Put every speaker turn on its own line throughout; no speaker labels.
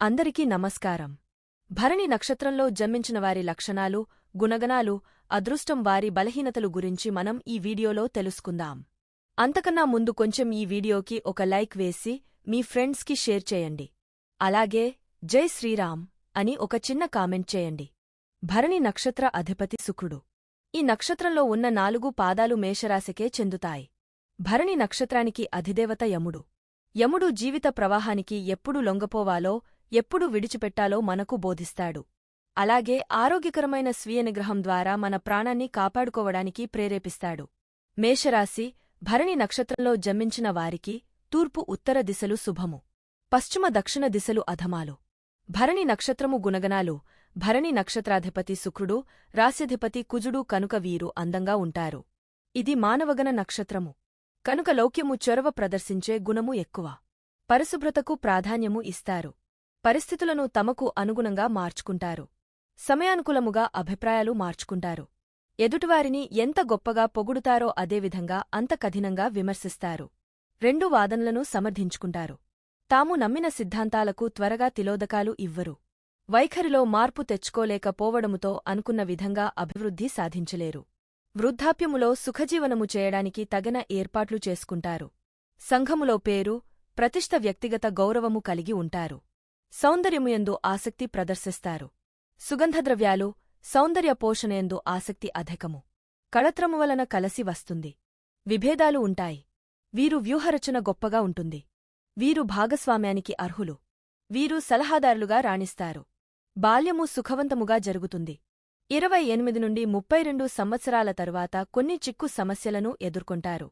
అందరికీ నమస్కారం. భరణి నక్షత్రంలో జన్మించిన వారి లక్షణాలు గుణగణాలు అదృష్టం వారి బలహీనతలు గురించి మనం ఈ వీడియోలో తెలుసుకుందాం. అంతకన్నా ముందు కొంచెం ఈ వీడియోకి ఒక లైక్ వేసి మీ ఫ్రెండ్స్కి షేర్ చేయండి. అలాగే జై శ్రీరామ్ అని ఒక చిన్న కామెంట్ చేయండి. భరణి నక్షత్ర అధిపతి శుక్రుడు. ఈ నక్షత్రంలో ఉన్న నాలుగు పాదాలు మేషరాశికే చెందుతాయి. భరణి నక్షత్రానికి అధిదేవత యముడు. యముడు జీవిత ప్రవాహానికి ఎప్పుడు లొంగపోవాలో ఎప్పుడు విడిచిపెట్టాలో మనకు బోధిస్తాడు. అలాగే ఆరోగ్యకరమైన స్వీయ నిగ్రహం ద్వారా మన ప్రాణాన్ని కాపాడుకోవడానికి ప్రేరేపిస్తాడు. మేషరాశి భరణి నక్షత్రంలో జన్మించిన వారికి తూర్పు ఉత్తర దిశలు శుభము. పశ్చిమ దక్షిణ దిశలు అధమాలు. భరణి నక్షత్రము గుణగణాలు. భరణి నక్షత్రాధిపతి శుక్రుడు రాశ్యధిపతి కుజుడు కనుక వీరు అందంగా ఉంటారు. ఇది మానవగణ నక్షత్రము. కనుక లౌక్యము చొరవ ప్రదర్శించే గుణము ఎక్కువ. పరిశుభ్రతకు ప్రాధాన్యము ఇస్తారు. పరిస్థితులను తమకు అనుగుణంగా మార్చుకుంటారు. సమయానుకూలముగా అభిప్రాయాలు మార్చుకుంటారు. ఎదుటివారిని ఎంత గొప్పగా పొగుడుతారో అదేవిధంగా అంత కఠినంగా విమర్శిస్తారు. రెండు వాదనలను సమర్థించుకుంటారు. తాము నమ్మిన సిద్ధాంతాలకు త్వరగా తిలోదకాలు ఇవ్వరు. వైఖరిలో మార్పు తెచ్చుకోలేకపోవడముతో అనుకున్న విధంగా అభివృద్ధి సాధించలేరు. వృద్ధాప్యములో సుఖజీవనము చేయడానికి తగిన ఏర్పాట్లు చేసుకుంటారు. సంఘములో పేరు ప్రతిష్ఠ వ్యక్తిగత గౌరవము కలిగి ఉంటారు. సౌందర్యముయందు ఆసక్తి ప్రదర్శిస్తారు. సుగంధద్రవ్యాలు సౌందర్య పోషణయందు ఆసక్తి అధికము. కళత్రము వలన కలసి వస్తుంది. విభేదాలు ఉంటాయి. వీరు వ్యూహరచన గొప్పగా ఉంటుంది. వీరు భాగస్వామ్యానికి అర్హులు. వీరు సలహాదారులుగా రాణిస్తారు. బాల్యము సుఖవంతముగా జరుగుతుంది. ఇరవై ఎనిమిది నుండి ముప్పై రెండు సంవత్సరాల తరువాత కొన్ని చిక్కు సమస్యలను ఎదుర్కొంటారు.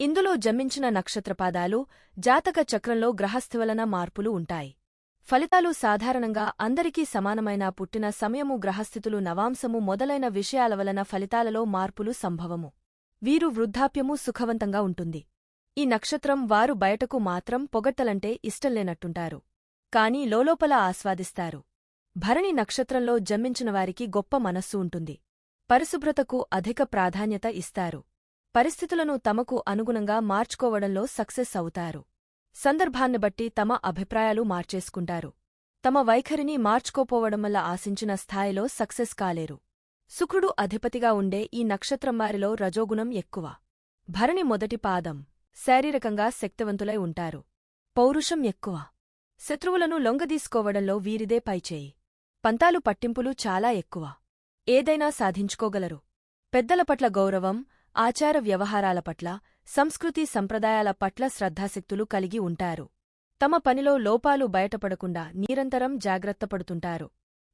ఇందులో జమించిన నక్షత్రపాదాలు జాతక చక్రంలో గ్రహస్థివలన మార్పులు ఉంటాయి. ఫలితాలు సాధారణంగా అందరికీ సమానమైన పుట్టిన సమయము గ్రహస్థితులు నవాంశము మొదలైన విషయాల వలన ఫలితాలలో మార్పులు సంభవము. వీరు వృద్ధాప్యము సుఖవంతంగా ఉంటుంది. ఈ నక్షత్రం వారు బయటకు మాత్రం పొగట్టలంటే ఇష్టంలేనట్టుంటారు కాని లోలోపల ఆస్వాదిస్తారు. భరణి నక్షత్రంలో జన్మించినవారికి గొప్ప మనస్సు ఉంటుంది. పరిశుభ్రతకు అధిక ప్రాధాన్యత ఇస్తారు. పరిస్థితులను తమకు అనుగుణంగా మార్చుకోవడంలో సక్సెస్ అవుతారు. సందర్భాన్ని బట్టి తమ అభిప్రాయాలు మార్చేసుకుంటారు. తమ వైఖరిని మార్చుకోపోవడం వల్ల ఆశించిన స్థాయిలో సక్సెస్ కాలేరు. శుక్రుడు అధిపతిగా ఉండే ఈ నక్షత్రం వారిలో రజోగుణం ఎక్కువ. భరణి మొదటి పాదం. శారీరకంగా శక్తివంతులై ఉంటారు. పౌరుషం ఎక్కువ. శత్రువులను లొంగదీసుకోవడంలో వీరిదే పైచేయి. పంతాలు పట్టింపులు చాలా ఎక్కువ. ఏదైనా సాధించుకోగలరు. పెద్దల పట్ల గౌరవం ఆచార వ్యవహారాల పట్ల సంస్కృతి సంప్రదాయాల పట్ల శ్రద్ధాశక్తులు కలిగి ఉంటారు. తమ పనిలో లోపాలు బయటపడకుండా నిరంతరం జాగ్రత్తపడుతుంటారు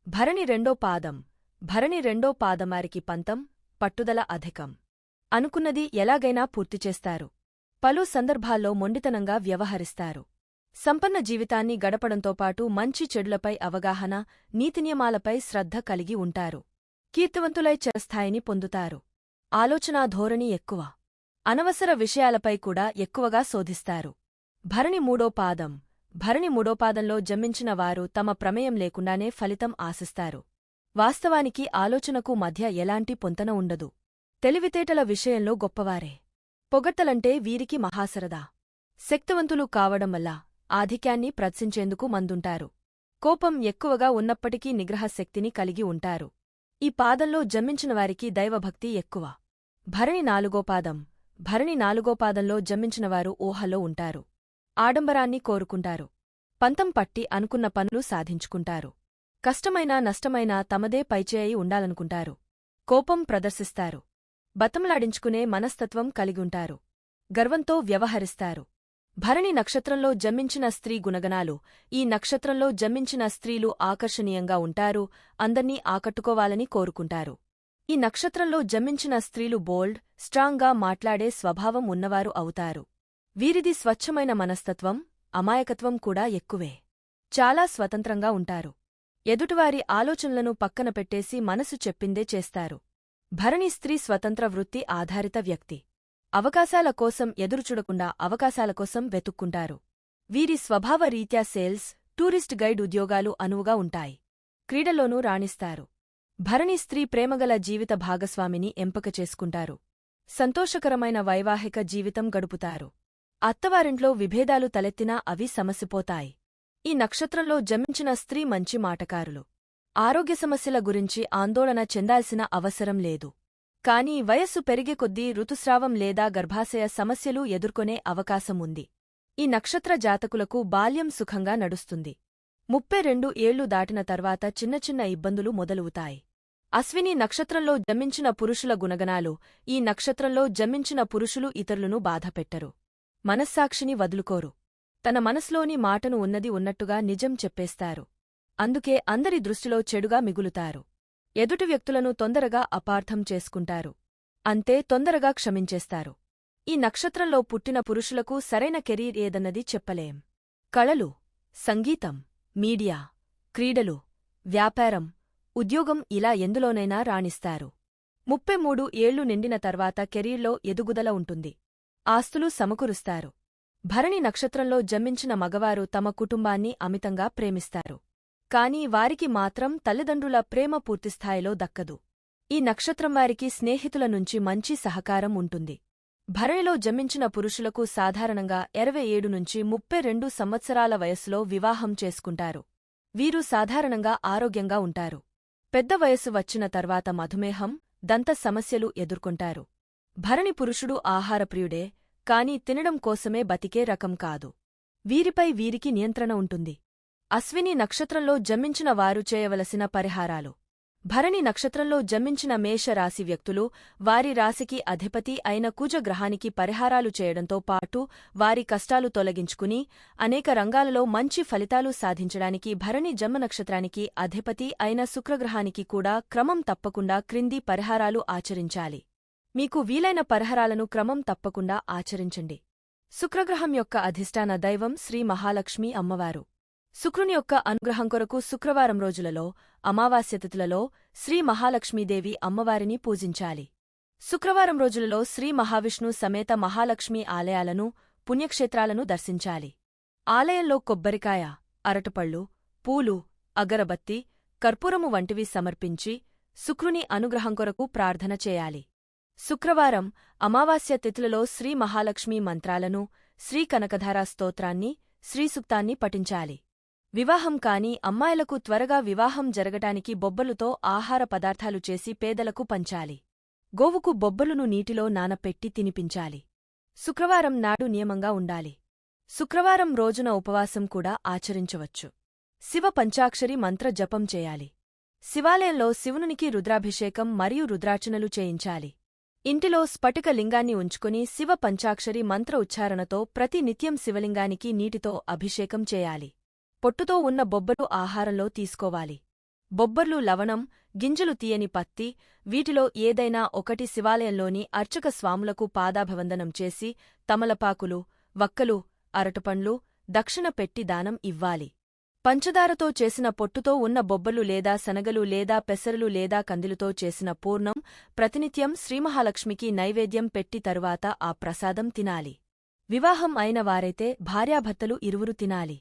భరణి రెండో పాదం. భరణి రెండో పాదమారికి పంతం పట్టుదల అధికం. అనుకున్నది ఎలాగైనా పూర్తిచేస్తారు పలు సందర్భాల్లో మొండితనంగా వ్యవహరిస్తారు. సంపన్న జీవితాన్ని గడపడంతో పాటు మంచి చెడులపై అవగాహన నీతినియమాలపై శ్రద్ధ కలిగి ఉంటారు. కీర్తివంతులై చిరస్థాయిని పొందుతారు. ఆలోచనా ధోరణి ఎక్కువ. అనవసర విషయాలపై కూడా ఎక్కువగా శోధిస్తారు. భరణి మూడో పాదం. భరణి మూడోపాదంలో జన్మించిన వారు తమ ప్రమేయం లేకుండానే ఫలితం ఆశిస్తారు. వాస్తవానికి ఆలోచనకు మధ్య ఎలాంటి పొంతన ఉండదు. తెలివితేటల విషయంలో గొప్పవారే. పొగట్టలంటే వీరికి మహాసరదా. శక్తివంతులు కావడం వల్ల ఆధిక్యాన్ని ప్రదర్శించేందుకు మందుంటారు. కోపం ఎక్కువగా ఉన్నప్పటికీ నిగ్రహశక్తిని కలిగి ఉంటారు. ఈ పాదంలో జన్మించినవారికి దైవభక్తి ఎక్కువ. భరణి నాలుగో పాదం. భరణి నాలుగో పాదంలో జన్మించినవారు ఊహలో ఉంటారు. ఆడంబరాన్ని కోరుకుంటారు. పంతం పట్టి అనుకున్న పనులు సాధించుకుంటారు. కష్టమైనా నష్టమైనా తమదే పైచేయి ఉండాలనుకుంటారు. కోపం ప్రదర్శిస్తారు. బతంలాడించుకునే మనస్తత్వం కలిగుంటారు గర్వంతో వ్యవహరిస్తారు. భరణి నక్షత్రంలో జన్మించిన స్త్రీ గుణగణాలు ఈ నక్షత్రంలో జన్మించిన స్త్రీలు ఆకర్షణీయంగా ఉంటారు అందర్నీ ఆకట్టుకోవాలని కోరుకుంటారు. ఈ నక్షత్రంలో జమించిన స్త్రీలు బోల్డ్ స్ట్రాంగ్గా మాట్లాడే స్వభావం ఉన్నవారు అవుతారు. వీరిది స్వచ్ఛమైన మనస్తత్వం అమాయకత్వం కూడా ఎక్కువే. చాలా స్వతంత్రంగా ఉంటారు. ఎదుటివారి ఆలోచనలను పక్కన పెట్టేసి మనసు చెప్పిందే చేస్తారు. భరణి స్త్రీ స్వతంత్ర వృత్తి ఆధారిత వ్యక్తి. అవకాశాల కోసం ఎదురుచూడకుండా అవకాశాల కోసం వెతుక్కుంటారు. వీరి స్వభావ రీత్యా సేల్స్ టూరిస్ట్ గైడ్ ఉద్యోగాలు అనువుగా ఉంటాయి. క్రీడల్లోనూ రాణిస్తారు. భరణి స్త్రీ ప్రేమగల జీవిత భాగస్వామిని ఎంపిక చేసుకుంటారు. సంతోషకరమైన వైవాహిక జీవితం గడుపుతారు. అత్తవారింట్లో విభేదాలు తలెత్తినా అవి సమసిపోతాయి. ఈ నక్షత్రంలో జమించిన స్త్రీ మంచి మాటకారులు. ఆరోగ్య సమస్యల గురించి ఆందోళన చెందాల్సిన అవసరం లేదు. కానీ వయస్సు పెరిగే కొద్దీ ఋతుస్రావం లేదా గర్భాశయ సమస్యలు ఎదుర్కొనే అవకాశం ఉంది ఈ నక్షత్ర జాతకులకు బాల్యం సుఖంగా నడుస్తుంది. ముప్పై రెండు ఏళ్ళు దాటిన తర్వాత చిన్న చిన్న ఇబ్బందులు మొదలవుతాయి. అశ్విని నక్షత్రంలో జమించిన పురుషుల గుణగణాలు ఈ నక్షత్రంలో జమించిన పురుషులు ఇతరులను బాధపెట్టరు. మనస్సాక్షిని వదులుకోరు. తన మనస్లోని మాటను ఉన్నది ఉన్నట్టుగా నిజం చెప్పేస్తారు. అందుకే అందరి దృష్టిలో చెడుగా మిగులుతారు. ఎదుటి వ్యక్తులను తొందరగా అపార్థం చేసుకుంటారు. అంతే తొందరగా క్షమించేస్తారు. ఈ నక్షత్రంలో పుట్టిన పురుషులకు సరైన కెరీర్ ఏదన్నది చెప్పలేం. కళలు సంగీతం మీడియా క్రీడలు వ్యాపారం ఉద్యోగం ఇలా ఎందులోనైనా రాణిస్తారు. ముప్పై మూడు ఏళ్ళు నిండిన తర్వాత కెరీర్లో ఎదుగుదల ఉంటుంది. ఆస్తులు సమకూరుస్తారు. భరణి నక్షత్రంలో జన్మించిన మగవారు తమ కుటుంబాన్ని అమితంగా ప్రేమిస్తారు. కాని వారికి మాత్రం తల్లిదండ్రుల ప్రేమ పూర్తిస్థాయిలో దక్కదు. ఈ నక్షత్రం వారికి స్నేహితుల నుంచి మంచి సహకారం ఉంటుంది. భరణిలో జమించిన పురుషులకు సాధారణంగా ఇరవై ఏడు నుంచి ముప్పై రెండు సంవత్సరాల వయస్సులో వివాహం చేసుకుంటారు. వీరు సాధారణంగా ఆరోగ్యంగా ఉంటారు. పెద్ద వయస్సు వచ్చిన తర్వాత మధుమేహం దంత సమస్యలు ఎదుర్కొంటారు. భరణి పురుషుడు ఆహారప్రియుడే కాని తినడం కోసమే బతికే రకం కాదు. వీరిపై వీరికి నియంత్రణ ఉంటుంది. అశ్విని నక్షత్రంలో జమించిన వారు చేయవలసిన పరిహారాలు. భరణి నక్షత్రంలో జన్మించిన మేషరాశి వ్యక్తులు వారి రాశికి అధిపతి అయిన కుజగ్రహానికి పరిహారాలు చేయడంతో పాటు వారి కష్టాలు తొలగించుకుని అనేక రంగాలలో మంచి ఫలితాలు సాధించడానికి భరణి జన్మ నక్షత్రానికి అధిపతి అయిన శుక్రగ్రహానికి కూడా క్రమం తప్పకుండా క్రింది పరిహారాలు ఆచరించాలి. మీకు వీలైన పరిహారాలను క్రమం తప్పకుండా ఆచరించండి. శుక్రగ్రహం యొక్క అధిష్టాన దైవం శ్రీ మహాలక్ష్మి అమ్మవారు. శుక్రుని యొక్క అనుగ్రహం కొరకు శుక్రవారం రోజులలో అమావాస్యతిథులలో శ్రీ మహాలక్ష్మీదేవి అమ్మవారిని పూజించాలి. శుక్రవారం రోజులలో శ్రీ మహావిష్ణు సమేత మహాలక్ష్మి ఆలయాలను పుణ్యక్షేత్రాలను దర్శించాలి. ఆలయంలో కొబ్బరికాయ అరటిపళ్ళు పూలు అగరబత్తి కర్పూరము వంటివి సమర్పించి శుక్రుని అనుగ్రహం కొరకు ప్రార్థన చేయాలి. శుక్రవారం అమావాస్య తిథులలో శ్రీ మహాలక్ష్మి మంత్రాలను శ్రీ కనకధారా స్తోత్రాన్ని శ్రీసుక్తాన్ని పఠించాలి. వివాహం కాని అమ్మాయిలకు త్వరగా వివాహం జరగటానికి బొబ్బలుతో ఆహార పదార్థాలు చేసి పేదలకు పంచాలి. గోవుకు బొబ్బలును నీటిలో నానపెట్టి తినిపించాలి. శుక్రవారం నాడు నియమంగా ఉండాలి. శుక్రవారం రోజున ఉపవాసం కూడా ఆచరించవచ్చు. శివ పంచాక్షరి మంత్ర జపం చేయాలి. శివాలయంలో శివునికి రుద్రాభిషేకం మరియు రుద్రార్చనలు చేయించాలి. ఇంటిలో స్ఫటిక లింగాన్ని ఉంచుకుని శివ పంచాక్షరి మంత్ర ఉచ్చారణతో ప్రతి నిత్యం శివలింగానికి నీటితో అభిషేకం చేయాలి. పొట్టుతో ఉన్న బొబ్బలు ఆహారంలో తీసుకోవాలి. బొబ్బర్లు లవణం గింజలు తీయని పత్తి వీటిలో ఏదైనా ఒకటి శివాలయంలోని అర్చక స్వాములకు పాదాభవందనం చేసి తమలపాకులు వక్కలు అరటుపండ్లు దక్షిణ పెట్టి దానం ఇవ్వాలి. పంచదారతో చేసిన పొట్టుతో ఉన్న బొబ్బలు లేదా శనగలు లేదా పెసరలు లేదా కందిలుతో చేసిన పూర్ణం ప్రతినిత్యం శ్రీమహాలక్ష్మికి నైవేద్యం పెట్టి తరువాత ఆ ప్రసాదం తినాలి. వివాహం అయిన వారైతే భార్యాభర్తలు ఇరువురు తినాలి.